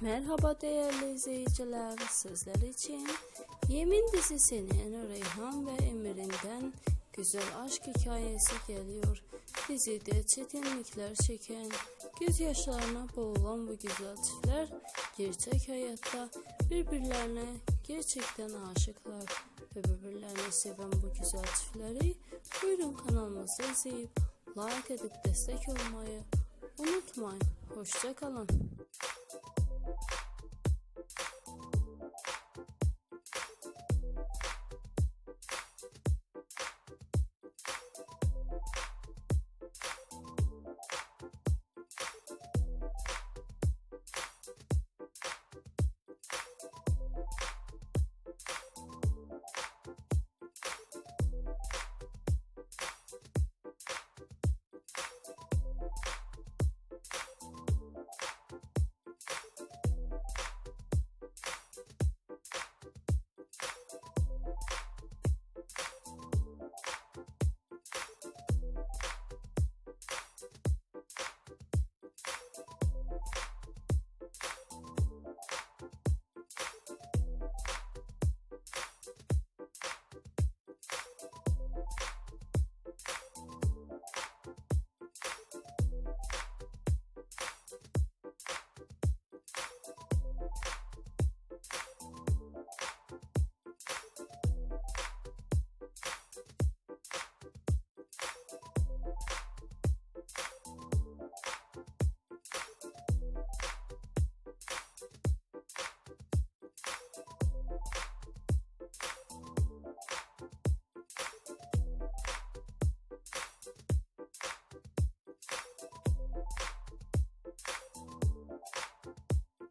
Merhaba değerli izleyiciler, sizler için Yemin dizisinin Reyhan ve Emir'inden güzel aşk hikayesi geliyor. Dizide çetinlikler çeken, gözyaşlarına boğulan bu güzel çiftler gerçek hayatta birbirlerine gerçekten aşıklar ve birbirlerini seven bu güzel çiftleri buyurun kanalımızda izleyip like edip destek olmayı unutmayın. Hoşça kalın.